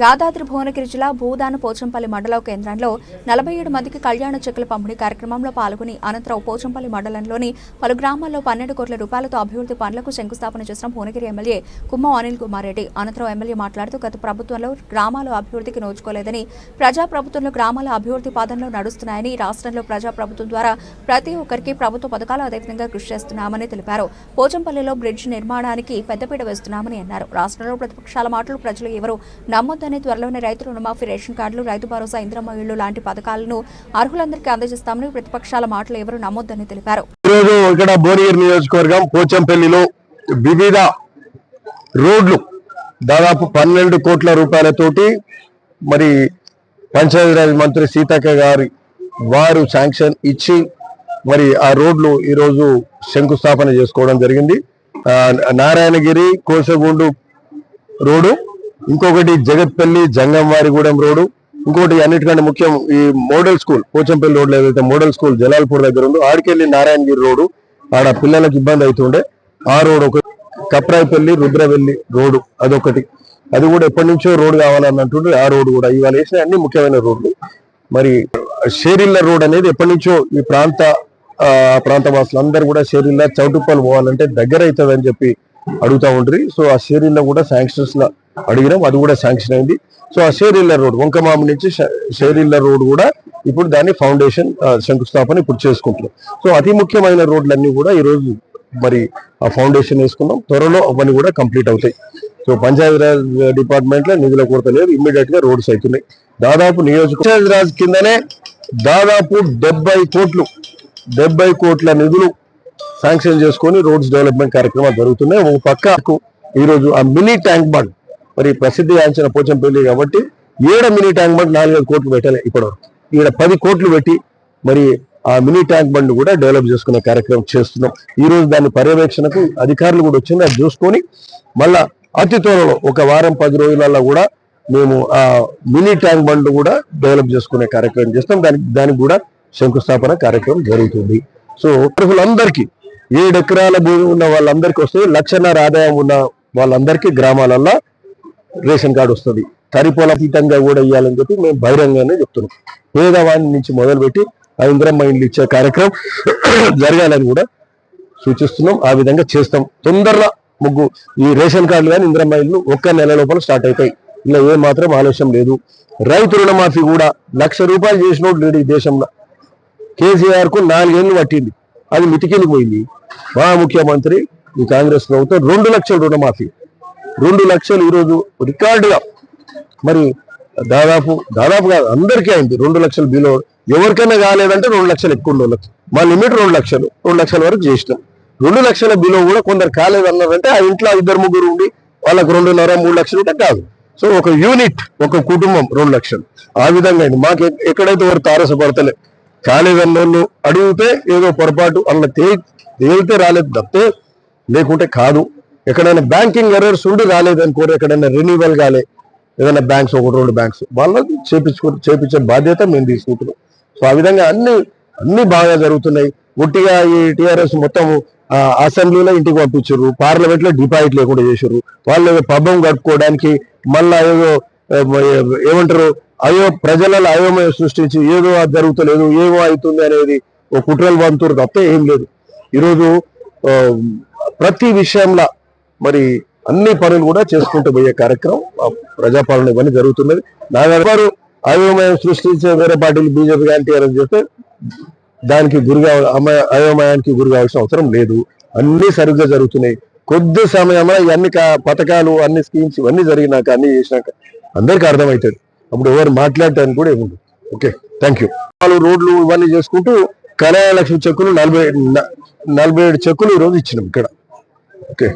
యాదాద్రి భువనగిరి జిల్లా భూదాన పోచంపల్లి మండల కేంద్రంలో నలభై ఏడు మందికి కళ్యాణ చెక్కుల పంపిణీ కార్యక్రమంలో పాల్గొని అనంతరం పోచంపల్లి మండలంలోని పలు గ్రామాల్లో పన్నెండు కోట్ల రూపాయలతో అభివృద్ధి పనులకు శంకుస్థాపన చేసిన భువనగిరి ఎమ్మెల్యే కుమ్మం అనిల్ కుమార్ రెడ్డి అనంతరం ఎమ్మెల్యే మాట్లాడుతూ గత ప్రభుత్వంలో గ్రామాలు అభివృద్ధికి నోచుకోలేదని ప్రజాప్రభుత్వంలో గ్రామాల అభివృద్ధి పాదంలో నడుస్తున్నాయని రాష్ట్రంలో ప్రజా ప్రభుత్వం ద్వారా ప్రతి ఒక్కరికి ప్రభుత్వ పథకాలు అదేవిధంగా కృషి చేస్తున్నామని తెలిపారు. పోచంపల్లిలో బ్రిడ్జ్ నిర్మాణానికి పెద్దపీట వేస్తున్నామని అన్నారు. రాష్ట్రంలో ప్రతిపక్షాల మాటలు ప్రజలు ఎవరు నమ్మొద్దని త్వరలోనే రైతు రుణమాఫీ రేషన్ కార్డులు రైతు భరోసా ఇంద్రమ్మ ఇళ్ళు లాంటి పథకాలను అర్హులందరికీ అందజేస్తామని ప్రతిపక్షాల మాటలు ఎవరు నమ్మొద్దని తెలిపారు. ఈరోజు ఇక్కడ భువనగిరి నియోజకవర్గం పోచంపల్లిలో వివిధ రోడ్లు దాదాపు పన్నెండు కోట్ల రూపాయలతోటి మరి పంచాయతీరాజ్ మంత్రి సీతక్క గారి వారు శాంక్షన్ ఇచ్చి మరి ఆ రోడ్లు ఈరోజు శంకుస్థాపన చేసుకోవడం జరిగింది. నారాయణగిరి కోసగూండు రోడ్డు ఇంకొకటి జగత్పల్లి జంగంవారిగూడెం రోడ్డు. ఇంకోటి అన్నిటికంటే ముఖ్యం ఈ మోడల్ స్కూల్ పోచంపల్లి రోడ్లో ఏదైతే మోడల్ స్కూల్ జలాల్పూర్ దగ్గర ఉందో ఆడికెళ్ళి నారాయణగిరి రోడ్డు. ఆడ పిల్లలకు ఇబ్బంది అవుతుండే ఆ రోడ్ ఒకటి కప్రాయిపల్లి రుద్రవెల్లి రోడ్డు అదొకటి. అది కూడా ఎప్పటి నుంచో కావాలని కావాలన్నట్టుండే ఆ రోడ్డు కూడా ఇవాళ వేసిన అన్ని ముఖ్యమైన రోడ్లు. మరి షేరిల్ల రోడ్ అనేది ఎప్పటి నుంచో ఈ ప్రాంత ఆ ప్రాంత వాసులందరూ కూడా షేరిల్ల చౌటుప్పలు పోవాలంటే దగ్గర అవుతుంది అని చెప్పి అడుగుతా ఉండ్రి. సో ఆ షేరిల్ల కూడా శాంక్షన్స్లో అడిగినాం అది కూడా శాంక్షన్ అయింది. సో ఆ షేరిల్లర్ రోడ్ వంకమామ నుంచి షేరిల్లర్ రోడ్ కూడా ఇప్పుడు దాన్ని ఫౌండేషన్ శంకుస్థాపన ఇప్పుడు చేసుకుంటున్నాం. సో అతి ముఖ్యమైన రోడ్లన్నీ కూడా ఈ రోజు మరి ఆ ఫౌండేషన్ వేసుకున్నాం. త్వరలో అవన్నీ కూడా కంప్లీట్ అవుతాయి. సో పంచాయతీరాజ్ డిపార్ట్మెంట్లో నిధుల కొరత లేదు. ఇమ్మీడియట్గా రోడ్స్ అవుతున్నాయి. దాదాపు నియోజక పంచాయతీరాజ్ కిందనే దాదాపు డెబ్బై కోట్లు డెబ్బై కోట్ల నిధులు శాంక్షన్ చేసుకొని రోడ్స్ డెవలప్మెంట్ కార్యక్రమాలు జరుగుతున్నాయి. ఒక పక్కకు ఈరోజు ఆ మినీ ట్యాంక్ బండ్ మరి ప్రసిద్ధి గాంచిన పోచంపల్లి కాబట్టి ఏడ మినీ ట్యాంక్ బండ్ నాలుగైదు కోట్లు పెట్టాలి ఇప్పుడు ఈడ పది కోట్లు పెట్టి మరి ఆ మినీ ట్యాంక్ బండ్ కూడా డెవలప్ చేసుకునే కార్యక్రమం చేస్తున్నాం. ఈ రోజు దాని పర్యవేక్షణకు అధికారులు కూడా వచ్చింది. అది చూసుకొని మళ్ళా అతి త్వరలో ఒక వారం పది రోజులలో కూడా మేము ఆ మినీ ట్యాంక్ బండ్ కూడా డెవలప్ చేసుకునే కార్యక్రమం చేస్తాం. దానికి దానికి కూడా శంకుస్థాపన కార్యక్రమం జరుగుతుంది. సో అందరికీ ఏడు ఎకరాల భూమి ఉన్న వాళ్ళందరికీ వస్తుంది. లక్షన్నర ఆదాయం ఉన్న వాళ్ళందరికీ గ్రామాలల్లో రేషన్ కార్డు వస్తుంది. తరిపోల అతీతంగా కూడా ఇవ్వాలని చెప్పి మేము బహిరంగంగానే చెప్తున్నాం. పేదవాని నుంచి మొదలుపెట్టి ఆ ఇంద్రమ్మ ఇండ్లు ఇచ్చే కార్యక్రమం జరగాలని కూడా సూచిస్తున్నాం. ఆ విధంగా చేస్తాం. తొందరలో ముగ్గు ఈ రేషన్ కార్డులు కానీ ఇంద్రమ్మ ఇండ్లు ఒక్క నెల లోపల స్టార్ట్ అవుతాయి. ఇలా ఏ మాత్రం ఆలస్యం లేదు. రైతు రుణమాఫీ కూడా లక్ష రూపాయలు చేసినోడు లేడు ఈ దేశంలో. కేసీఆర్కు నాలుగేళ్ళు పట్టింది. అది మితికెళ్ళిపోయింది మా ముఖ్యమంత్రి ఈ కాంగ్రెస్ ప్రభుత్వం రెండు లక్షల రుణమాఫీ. రెండు లక్షలు ఈరోజు రికార్డుగా. మరి దాదాపు దాదాపు కాదు అందరికీ అయింది రెండు లక్షలు బిలో. ఎవరికైనా కాలేదంటే రెండు లక్షలు ఎక్కువ ఉండవచ్చు మా లిమిట్ రెండు లక్షలు రెండు లక్షల వరకు చేసినాం. రెండు లక్షల బిలో కూడా కొందరు కాలేదన్నారంటే ఆ ఇంట్లో ఇద్దరు ముగ్గురు ఉండి వాళ్ళకి రెండున్నర మూడు లక్షలు ఉంటే కాదు. సో ఒక యూనిట్ ఒక కుటుంబం రెండు లక్షలు. ఆ విధంగా అయింది. మాకు ఎక్కడైతే వారు తారసపడతలే కాలేదన్నోళ్ళు అడిగితే ఏదో పొరపాటు అన్న తేలితే రాలేదు తప్పే లేకుంటే కాదు. ఎక్కడైనా బ్యాంకింగ్ ఎర్రర్స్ ఉండి రాలేదనుకోరు ఎక్కడైనా రెన్యూవల్ కాలే ఏదైనా బ్యాంక్స్ ఒక రెండు బ్యాంక్స్ వాళ్ళకి చేపించుకో చేపించే బాధ్యత మేము తీసుకుంటున్నాం. సో ఆ విధంగా అన్ని అన్ని బాగా జరుగుతున్నాయి. ఒట్టిగా ఈ టీఆర్ఎస్ మొత్తం ఆ, అసెంబ్లీలో ఇంటికి పంపించారు. పార్లమెంట్లో డిపాజిట్ లేకుండా చేశారు. వాళ్ళు పబ్బం గడుపుకోవడానికి మళ్ళా ఏదో ఏమంటారు అయో ప్రజలలో అయోమయం సృష్టించి ఏదో అది జరుగుతలేదు ఏమో అవుతుంది అనేది ఒక కుట్రలు పంతురు తప్ప ఏం లేదు. ఈరోజు ప్రతి విషయంలో మరి అన్ని పనులు కూడా చేసుకుంటూ పోయే కార్యక్రమం ప్రజాపాలన ఇవన్నీ జరుగుతున్నది. నాగారు అయోమయం సృష్టించే వేరే పార్టీలు బీజేపీ కానీ చేస్తే దానికి గురి అమ- అయోమయానికి గురి కావాల్సిన అవసరం లేదు. అన్ని సరిగ్గా జరుగుతున్నాయి. కొద్ది సమయంలో ఇవన్నీ కా- పథకాలు అన్ని స్కీమ్స్ ఇవన్నీ జరిగినాక అన్ని చేసినాక అందరికీ అర్థమవుతుంది అప్పుడు ఎవరు మాట్లాడటానికి కూడా ఏముంది ఓకే థ్యాంక్ యూ. నాలుగు రోడ్లు ఇవన్నీ చేసుకుంటూ కళాలక్ష్మి చెక్కులు నలభై నలభై ఏడు చెక్కులు ఈ రోజు ఇచ్చినాం ఇక్కడ. ఓకే.